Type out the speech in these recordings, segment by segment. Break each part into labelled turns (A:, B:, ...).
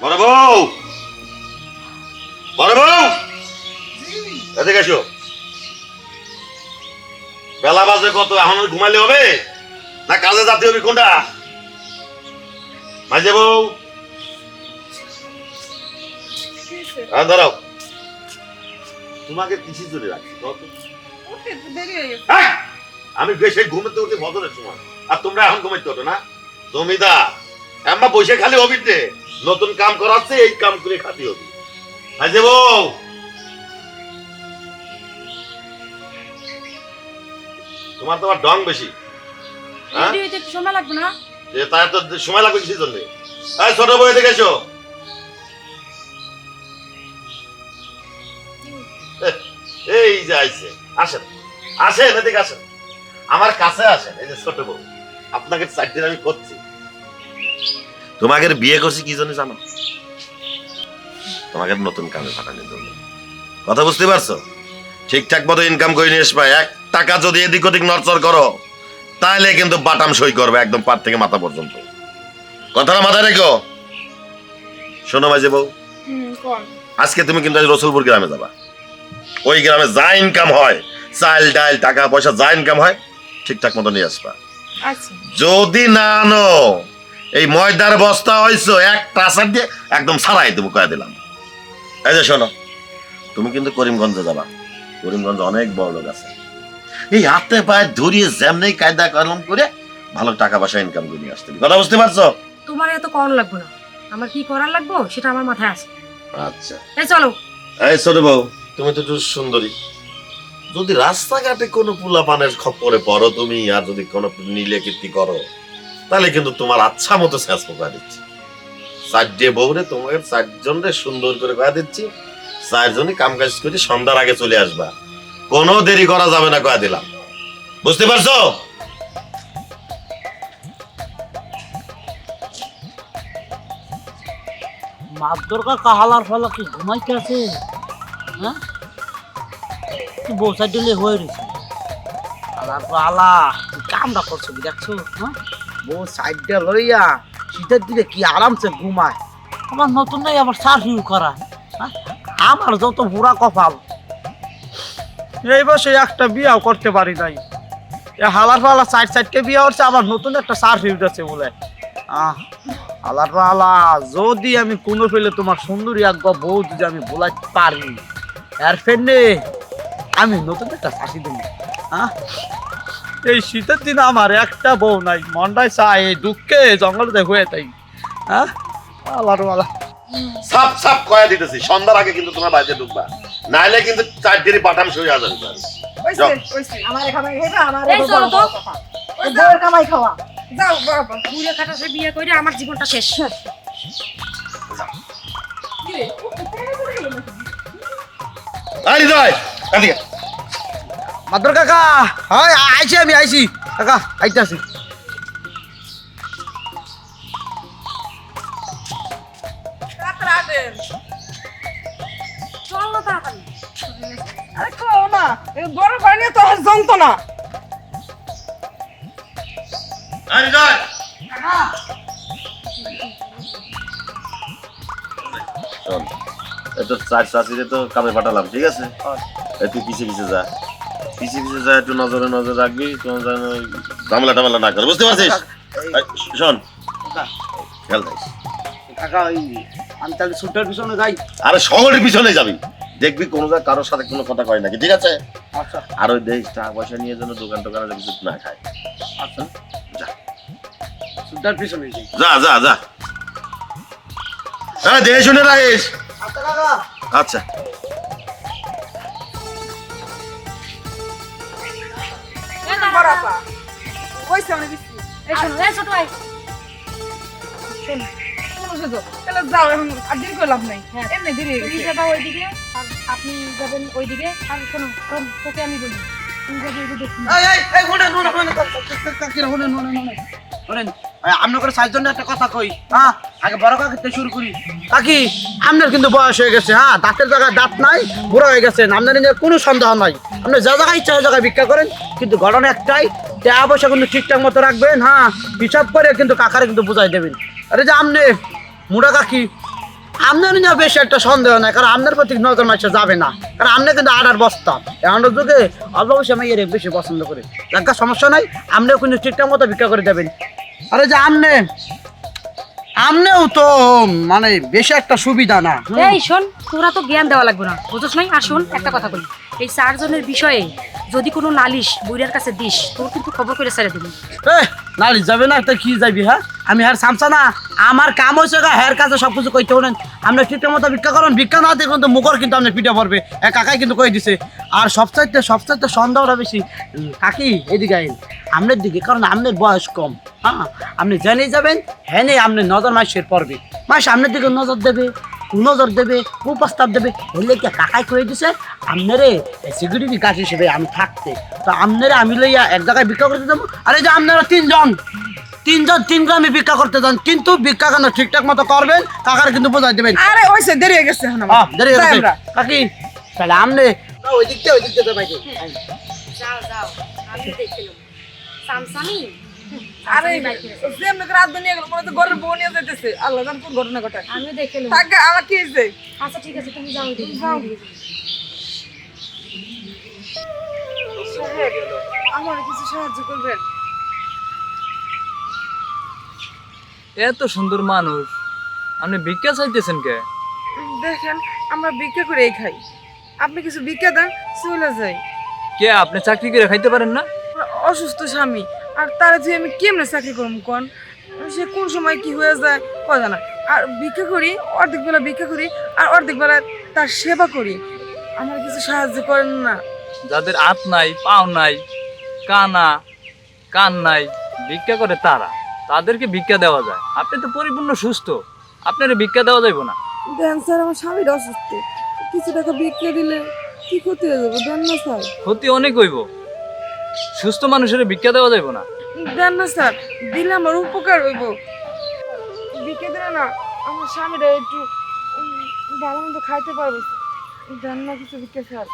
A: বড় বউ! বড় বউ! এদিকে এসো। বেলা বাজে কত এখন ঘুমাইলে হবে? না কাজে যাতে হবে কোনটা? মাঝে বউ! হ্যাঁ তোমাকে জন্য রাখছি! আমি বেশি ঘুমাতে উঠে বদলের সময়। আর তোমরা এখন ঘুমাইতে হতো না? জমিদার এম্মা বসে খালি হবিতে নতুন কাম করাচ্ছে এই কাম করে খাতি হবি। মাঝে বউ তোমার তো আবার ডং বেশি হ্যাঁ?
B: সময় লাগবে না?
A: যে তার তো সময় লাগবে কিসের জন্য এই ছোট বই দেখে এসো। এই যে আইছে আসেন আসেন এদিকে আসেন। আমার কাছে আসেন এই যে ছোট বউ। আপনাকে চার দিন আমি করছি। তোমাকে বিয়ে করছি কি জন্য জানো? তোমাকে নতুন কামে পাঠানোর জন্য। কথা বুঝতে পারছ? ঠিকঠাক মতো ইনকাম করে নিয়ে আসবা এক টাকা যদি এদিক ওদিক নড়চড় করো তাহলে কিন্তু বাটাম সই করবে একদম পার থেকে মাথা পর্যন্ত। কথাটা মাথায় রেখো। শোনো মাঝে বউ। আজকে তুমি কিন্তু আজ রসুলপুর গ্রামে যাবা। ওই গ্রামে যা ইনকাম হয় চাল ডাল টাকা পয়সা যা ইনকাম হয় ঠিকঠাক মতো নিয়ে আসবা।
C: আচ্ছা।
A: যদি না আনো এই ময়দার বস্তা হয়েছো এক টাসার দিয়ে একদম সারাই দেবো কয়ে দিলাম। এই যে শোনো তুমি কিন্তু করিমগঞ্জে যাবা। করিমগঞ্জে অনেক বড় লোক আছে। এই হাতে পায়ে ধরিয়ে যেমনি কায়দা কলম করে ভালো টাকা পয়সা ইনকাম করে নিয়ে আসতে কথা বুঝতে পারছ?
B: তোমার এত করার লাগবে না। আমার কি করার লাগবে সেটা আমার মাথায় আছে।
A: আচ্ছা।
B: এই চলো।
A: এই ছোট বউ তুমি তো একটু সুন্দরী। যদি রাস্তাঘাটে কোনো পুলা পানের খপ্পরে পড়ো তুমি আর যদি কোনো নীলে কীর্তি করো তাহলে কিন্তু তোমার আচ্ছা মতো শেষ করে দিচ্ছি। চারটে বউরে তোমাকে চারজনরে সুন্দর করে কয়া দিচ্ছি, চারজনই কাম কাজ করে সন্ধ্যার আগে চলে আসবা। কোনো দেরি করা যাবে না কয়া দিলাম। বুঝতে পারছ?
D: মাদর কাকা হালার ফালা কি ঘুমাইতে আছে? হ্যাঁ? তুই বসা দিলে হয়ে রয়েছে হালার ফালা কামটা করছ দেখছ হ্যাঁ? বউ সাইডটা লইয়া শীতের দিলে কি আরামসে ঘুমায়। আমার নতুন নাই আবার সার্ভিউ করা? আমার যত বুড়া কপাল। এই বসে একটা বিয়াও করতে পারি নাই। হালার ফালা সাইড সাইডকে বিয়া করছে, আবার নতুন একটা সার্ভিউ আছে বলে। আহ আল্লাহ আল্লাহ যদি আমি কোনো ফেলে তোমার সুন্দরী একবার বউ যদি আমি বলাইতে পারি, এর ফ্রেন্ডে আমি নতুন একটা শাসি দেবো। হ্যাঁ এই শীতের দিন আমার একটা বউ নাই মনটাই চাই এই দুঃখে জঙ্গলে হয়ে তাই। হ্যাঁ? আল্লাহ আল্লাহ
A: সাপ সাপ কয়া দিতেছি সন্ধ্যার আগে কিন্তু তোমার বাড়িতে ঢুকবা। নাইলে কিন্তু চার দিনই পাঠাম
E: কামাই খাওয়া।
C: যাও বাবা
B: বুড়ে খাটা বিয়ে করে আমার জীবনটা শেষ।
A: আরে
D: মাদর কাকা। হয় আইছি আমি আইছি। কাকা
B: না তাড়াতাড়ি।
C: আরে খাও না গরম পানি তো আর জমতো না।
A: আরে যাই শোন এই চার চাষিরে তো কামে পাঠালাম ঠিক আছে? তুই পিছিয়ে পিছিয়ে যা। পিছিয়ে পিছিয়ে যা একটু নজরে নজর রাখবি কোনো যেন ঝামেলা টামেলা না করে বুঝতে পারছিস? শোন। খেয়াল
D: কাকা ওই আমি তাহলে সুটার পিছনে যাই।
A: আরে শহরের পিছনে যাবি। দেখবি কোনো জায়গায় কারোর সাথে কোনো কথা কয় নাকি ঠিক আছে?
D: আচ্ছা।
A: আর ওই দেখ টাকা পয়সা নিয়ে যেন দোকান টোকানে কিছু না খায়।
D: আচ্ছা।
A: যা।
D: সুটার পিছনে
A: যা যা যা। হ্যাঁ দেখে শুনে রাখিস
D: আচ্ছা।
C: আপা ওইছে অনেক কিছু।
B: এই শোনো। এই ছোট ভাই।
C: শোন তাহলে যাও এখন আর দেরি করে লাভ নাই।
B: হ্যাঁ।
C: এমনি হয়ে
B: তুমি যাবা ওইদিকে আর আপনি যাবেন ওইদিকে। আর শোনো তোকে আমি বলি তুমি যাবে দেখুন
D: এই এই এই কাকিরা আপনার একটা কথা কই হ্যাঁ? আগে বড় শুরু করি? কাকি, আপনার কিন্তু বয়স হয়ে গেছে হ্যাঁ? দাঁতের জায়গায় দাঁত নাই, বুড়ো হয়ে গেছেন আপনার কোনো সন্দেহ নাই। আপনি যা জায়গায় ইচ্ছা জায়গায় ভিক্ষা করেন, কিন্তু ঘটনা একটাই, টাকা পয়সা কিন্তু ঠিকঠাক মতো রাখবেন হ্যাঁ? হিসাব করে কিন্তু কাকারে কিন্তু বুঝাই দেবেন। আরে যে আপনি, মুড়া কাকি, আপনার নিয়ে বেশি একটা সন্দেহ নাই, কারণ আপনার প্রতি নজর মাসে যাবে না। কারণ আপনি কিন্তু আডার বস্তা। এখন যুগে অল্প বয়সে আমি এর বেশি পছন্দ করি। দেখা সমস্যা নাই, আপনিও কিন্তু ঠিকঠাক মতো ভিক্ষা করে দেবেন। আরে যে আমনে আমনেও তো মানে বেশি একটা সুবিধা না।
B: এই শোন তোরা তো জ্ঞান দেওয়া লাগবে না বুঝছ নাই? আর শোন একটা কথা বলি। এই চারজনের বিষয়ে যদি কোনো নালিশ বুড়িয়ার কাছে দিস তোর কিন্তু খবর করে ছেড়ে দিবি।
D: নালি যাবে না, তো কি যাবি হ্যাঁ? আমি হার সামসা না, আমার কাম হয়েছে গা, হের কাছে সব কিছু কইতে হলেন। আপনি ঠিকঠাক মতো ভিক্ষা করেন, ভিক্ষা না দিয়ে কিন্তু মুখর কিন্তু আপনি পিঠে পড়বে এক কাকাই কিন্তু কই দিছে? আর সবচাইতে সবচাইতে সন্দেহটা বেশি, কাকি, এদিকে আইন। আপনার দিকে, কারণ আপনার বয়স কম হ্যাঁ? আপনি জেনে যাবেন হ্যাঁ নেই আপনি নজর মাসের পড়বে। মাস সামনের দিকে নজর দেবে। নজর দেবে কুপ্রস্তাব দেবে হইলে কি কাকাই কয়ে দিছে? আপনারে সিকিউরিটি গাছ হিসেবে আমি থাকতে। তো আপনারে আমি লইয়া এক জায়গায় ভিক্ষা করতে যাব। আরে যে আপনারা তিনজন তিনজন তিন গ্রামে ভিক্ষা করতে যান। কিন্তু ভিক্ষা কেন ঠিকঠাক মতো করবেন? কাকার কিন্তু বোঝাই দেবেন।
C: আরে ওইসে দেরি হয়ে গেছে এখন
D: দেরি হয়ে গেছে। কাকি তাহলে আমনে ওই দিক থেকে ওই দিক বাইকে
B: যাও যাও আমি দেখছিলাম। সামসামি
C: আরে যেমনি করে রাত দুনিয়া গেল মনে হচ্ছে ঘরের বউ নিয়ে যাইতেছে। আল্লাহ জান কোন ঘটনা ঘটায়।
B: আমিও দেখছিলাম
C: থাকে আমার কি হয়েছে?
B: আচ্ছা ঠিক আছে তুমি যাও
C: যাও। আমার কিছু সাহায্য করবেন?
F: এত সুন্দর মানুষ। আপনি ভিক্ষা চাইতেছেন কে?
C: দেখেন আমরা ভিক্ষা করেই খাই। আপনি কিছু ভিক্ষা দেন চলে যাই।
F: কে আপনি চাকরি করে খাইতে পারেন না?
C: অসুস্থ স্বামী। আর তারা যে আমি কেমনে চাকরি করব কোন? সে কোন সময় কি হয়ে যায় কথা না আর ভিক্ষা করি অর্ধেক বেলা ভিক্ষা করি আর অর্ধেক বেলা তার সেবা করি। আমার কিছু সাহায্য করেন না।
F: যাদের হাত নাই পাও নাই কানা কান নাই ভিক্ষা করে তারা। তাদেরকে ভিক্ষা দেওয়া যায়। আপনি তো পরিপূর্ণ সুস্থ। আপনার ভিক্ষা দেওয়া যাইব না।
C: দেন স্যার আমার স্বামীর অসুস্থ। কিছু টাকা ভিক্ষা দিলে কি ক্ষতি হয়ে যাবে? দেন না স্যার।
F: ক্ষতি অনেক হইব। সুস্থ মানুষের ভিক্ষা দেওয়া যাইব না।
C: দেন না স্যার দিলে আমার উপকার হইব। দিলে না আমার স্বামীরা একটু ভালো মতো খাইতে পারবে। দেন না কিছু বিক্রি স্যার।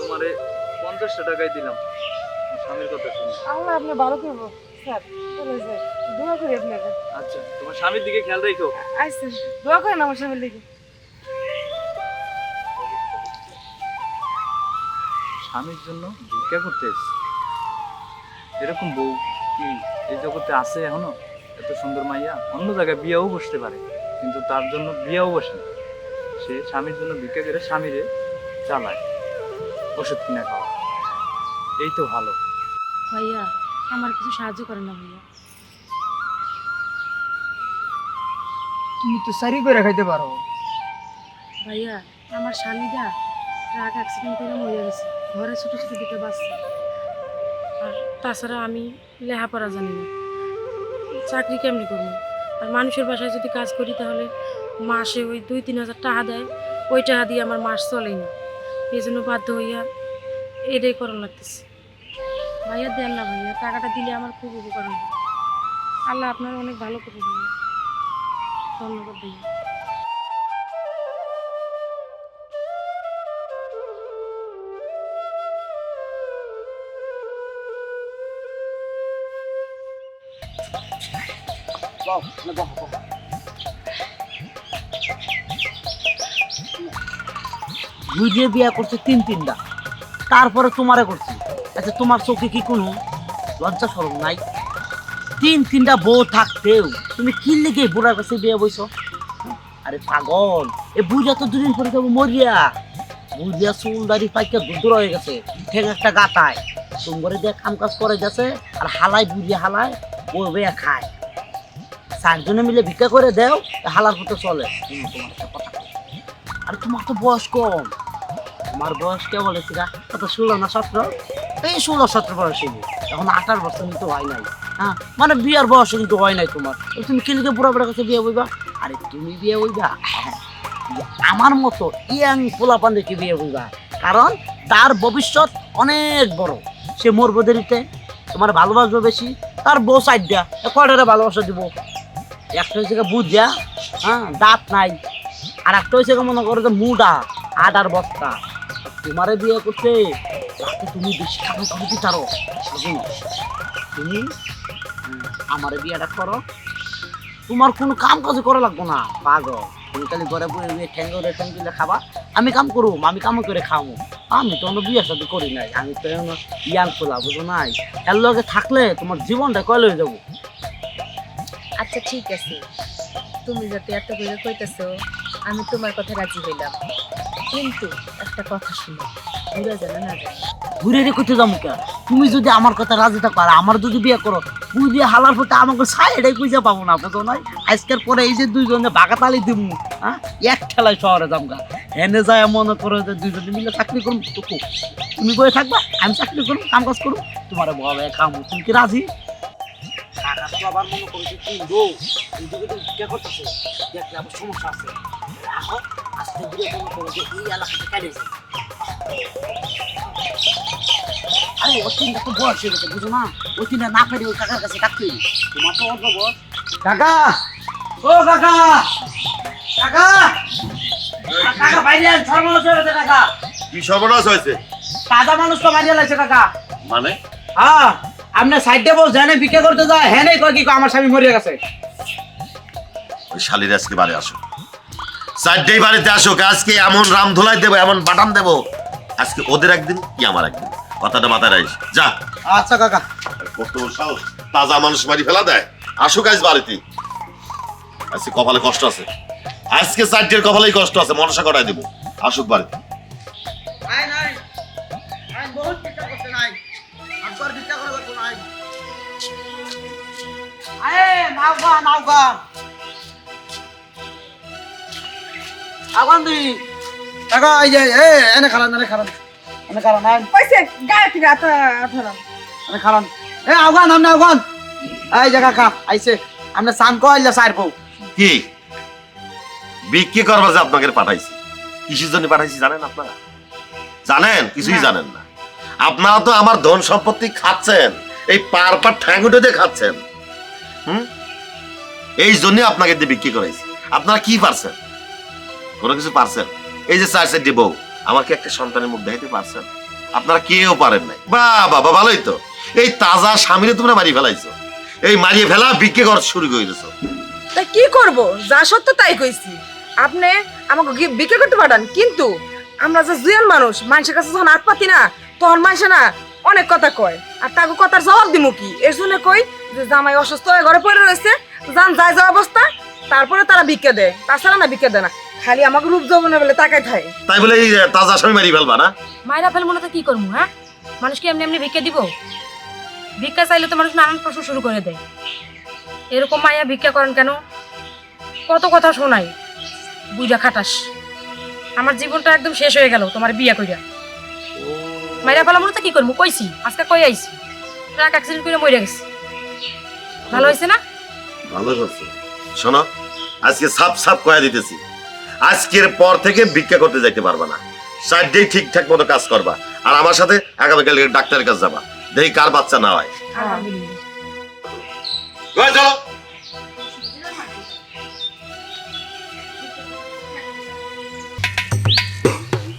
F: তোমারে পঞ্চাশটা টাকাই দিলাম। স্বামীর কথা শুনে
C: আল্লাহ আপনি ভালো করব স্যার। চলে যায় দোয়া করি আপনাকে।
F: আচ্ছা তোমার স্বামীর দিকে খেয়াল রাখো।
C: আচ্ছা দোয়া করেন আমার স্বামীর দিকে।
F: স্বামীর জন্য ভিক্ষা করতে এসেছি। এরকম বউ কি এই জগতে আছে এখনও? এত সুন্দর মাইয়া। অন্য জায়গায় বিয়েও বসতে পারে কিন্তু তার জন্য বিয়েও বসে না। সে স্বামীর জন্য ভিক্ষা করে স্বামীরে চালায় ওষুধ কিনে খাওয়া এই তো ভালো।
B: ভাইয়া আমার কিছু সাহায্য করে না ভাইয়া।
C: তুমি তো সারি করে খাইতে পারো।
B: ভাইয়া আমার স্বামীটা ট্রাক অ্যাক্সিডেন্ট করে মরে গেছে। ঘরে ছোট ছোট দুটো বাচ্চা। আর তাছাড়া আমি লেখাপড়া জানি না। চাকরি কেমনি করব? আর মানুষের বাসায় যদি কাজ করি তাহলে মাসে ওই দুই তিন হাজার টাকা দেয়। ওই টাকা দিয়ে আমার মাস চলেই না। এই জন্য বাধ্য হইয়া এটাই করার লাগতেছে। ভাইয়া, দেন না ভাইয়া, টাকাটা দিলে আমার খুব উপকার হবে। আল্লাহ আপনার অনেক ভালো করবে ভাইয়া ধন্যবাদ ভাইয়া।
D: বুঝিয়ে বিয়া করছে তিন তিনটা। তারপরে তোমারে করছি। আচ্ছা তোমার চোখে কি কোনো লজ্জা সরম নাই? তিন তিনটা বউ থাকতেও তুমি কি লেগে বুড়ার কাছে বিয়ে বইছো? আরে পাগল, এ বুঝা তো দুদিন পরে যাব মরিয়া। বুঝিয়া চুল দাড়ি পাইকা দুদুর হয়ে গেছে, ঠেক একটা গাতায়। তোমার দিয়ে কাম কাজ করে গেছে আর হালাই বুঝিয়া হালায় বউ বেয়া খায়। চারজনে মিলে ভিক্ষা করে দেও হালার মতো চলে। আর তোমার তো বয়স কম। তোমার বয়স কে বলেছি না কত ষোলো না সতেরো এই ষোলো সতেরো বয়স এখন আঠার বছর কিন্তু হয় নাই। হ্যাঁ? মানে বিয়ার বয়স কিন্তু হয় নাই তোমার। তুমি কিলিকে বুড়া বুড়া কাছে বিয়ে বইবা? আরে তুমি বিয়ে বইবা? হ্যাঁ, আমার মতো ইয়াং পোলাপান দেখে বিয়ে বইবা। কারণ তার ভবিষ্যৎ অনেক বড়। সে মরবো দেরিতে তোমার ভালোবাসবে বেশি তার বউ সাইড দিয়া কয়টারে ভালোবাসা দিব? একটা জায়গায় বুঝিয়া হ্যাঁ দাঁত নাই। আর একটা হয়েছে মনে করো যে মুডা আডার বস্তা। তোমারে বিয়ে তাতে তুমি বেশি করে দিতে পারো। তুমি আমারে বিয়েটা করো। তোমার কোনো কাম কাজ করা লাগবো না, পাগল। তুমি খালি ঘরে বয়ে বয়ে ঠ্যাং করে ঠ্যাং দিলে খাবা। আমি কাম করব, আমি কাম করে খাব আমি তো অন্য বিয়ে সাথে করি নাই, আমি তো এখনও ইয়াং খোলা বুঝো নাই। এর লগে থাকলে তোমার জীবনটা কয়লে হয়ে যাব?
G: আচ্ছা ঠিক আছে। তুমি যাতে এত করে কইতেছো, আমি তোমার কথা রাজি হইলাম। কিন্তু একটা কথা শুনো ঘুরে যেন না যায়
D: ঘুরে রে কোথায় যাব কে তুমি যদি আমার কথা রাজি থাকো আর আমার যদি বিয়ে করো তুই দিয়ে হালার পথে আমাকে সাইডে খুঁজে পাবো না, বুঝো নাই? আজকের পরে এই যে দুইজনে বাগাতালি দিব হ্যাঁ? এক ঠেলায় শহরে যামগা। এনে যায় মনে করো যে দুইজনে মিলে চাকরি করুন তো তুমি বয়ে থাকবা, আমি চাকরি করুন কাম কাজ করুন তোমার বাবা খামো, তুমি কি রাজি? টাকা আবার মনে করো যে কিনবো এই দিকে তো ভিক্ষা করতেছে? দেখলে আবার সমস্যা আছে। আস্তে ধীরে মনে করো যে এই এলাকাতে কাটে যায় আরে ওর তিনটা তো বয়স হয়ে গেছে বুঝো না? ওই তিনটা না পেরে ওই কাকার কাছে ডাকতে তোমার তো অল্প বয়স। কাকা! ও কাকা! কাকা! কাকা বাইরে সর্বনাশ হয়ে গেছে কাকা।
A: কি সর্বনাশ হয়েছে?
D: তাজা মানুষ তো বাইরে লাগছে কাকা।
A: মানে?
D: হ্যাঁ আপনি সাইডে বস জানে বিক্রি করতে যায় হ্যাঁ নেই কয় কি আমার স্বামী মরিয়া গেছে।
A: ওই শালির আজকে বাড়ি আসো। চারটেই বাড়িতে আসুক আজকে এমন রাম ধুলাই দেবো এমন বাটাম দেবো। আজকে ওদের একদিন কি আমার একদিন? কথাটা মাথায় রাখিস। যা।
D: আচ্ছা কাকা।
A: কত সাহস। তাজা মানুষ মারি ফেলা দেয়। আসুক আজ বাড়িতে। আজকে কপালে কষ্ট আছে। আজকে চারটের কপালেই কষ্ট আছে মনসা করাই দেবো। আসুক বাড়িতে।
D: নাই নাই। আমি বহুত চিন্তা করতে নাই। আমার চিন্তা করা লাগবে নাই। আরে নাওগা নাওগা আগান দি কাকা এই যে এ এনে খারান এনে খারান এনে খারান আইন।
C: কইছে গায়ে থেকে আতা আঠালাম
D: এনে খারান এ আগান আমনে আগান এই যে কাকা আইছে। আমনে সান কইলে সাইর বউ।
A: কি? বিক্রি করবার যে আপনাকে পাঠাইছি। কিসের জন্য পাঠাইছি জানেন আপনারা? জানেন? কিছুই জানেন না। আপনারা তো আমার ধন সম্পত্তি খাচ্ছেন। এই পার পার ঠ্যাঙ্গুটো দিয়ে খাচ্ছেন। হুম? এই জন্য আপনাকে দিয়ে বিক্রি করাইছি। আপনারা কি পারছেন? কোনো কিছু পারছেন? এই যে চার চারটি বউ, আমাকে একটা সন্তানের মুখ দেখাইতে পারছেন? আপনারা কেউ পারেন নাই। বা, বাবা, ভালোই তো। এই তাজা স্বামীরে তোমরা মারিয়ে ফেলাইছো। এই মারিয়ে ফেলা বিক্রি করা শুরু করে দিয়েছ
C: তা কি করব? যা সত্য তাই কইছি। আপনি আমাকে বিক্রি করতে পাঠান, কিন্তু আমরা যে জুয়ান মানুষ, মানুষের কাছে যখন হাত পাতি না, তখন মানুষে না অনেক কথা কয়। আর তাকে কথার জবাব দিব কি? এর জন্য কই যে জামাই অসুস্থ হয়ে ঘরে পড়ে রয়েছে, যান, যায় যাওয়া অবস্থা, তারপরে তারা ভিক্ষা দেয়। তাছাড়া না ভিক্ষা দেয় না। খালি আমাকে রূপ যৌবনে বলে তাকাই থাকে
A: তাই বলে এই তাজা স্বামী মারি ফেলবা না?
B: মায়েরা ফেলব না তো কি করব হ্যাঁ? মানুষকে এমনি এমনি ভিক্ষা দিব? ভিক্ষা চাইলে তো মানুষ নানান প্রশ্ন শুরু করে দেয়। এরকম মাইয়া ভিক্ষা করেন কেন? কত কথা শোনাই। বুঝা খাটাস। আমার জীবনটা একদম শেষ হয়ে গেল তোমার বিয়া কইরা। মাইরা ফেলাম তো কি করব? কইছি আজকে কই আইছি? ট্রাক অ্যাক্সিডেন্ট করে মরে গেছি। ভালো হয়েছে না?
A: ভালো করছ শোনো আজকে সাপ সাপ কয়া দিতেছি। আজকের পর থেকে ভিক্ষা করতে যাইতে পারবা না। সাইডে ঠিকঠাক মতো কাজ করবা। আর আমার সাথে আগামীকাল ডাক্তারের কাছে যাবা। দেখি কার বাচ্চা না হয়। চলো।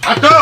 A: হাঁটো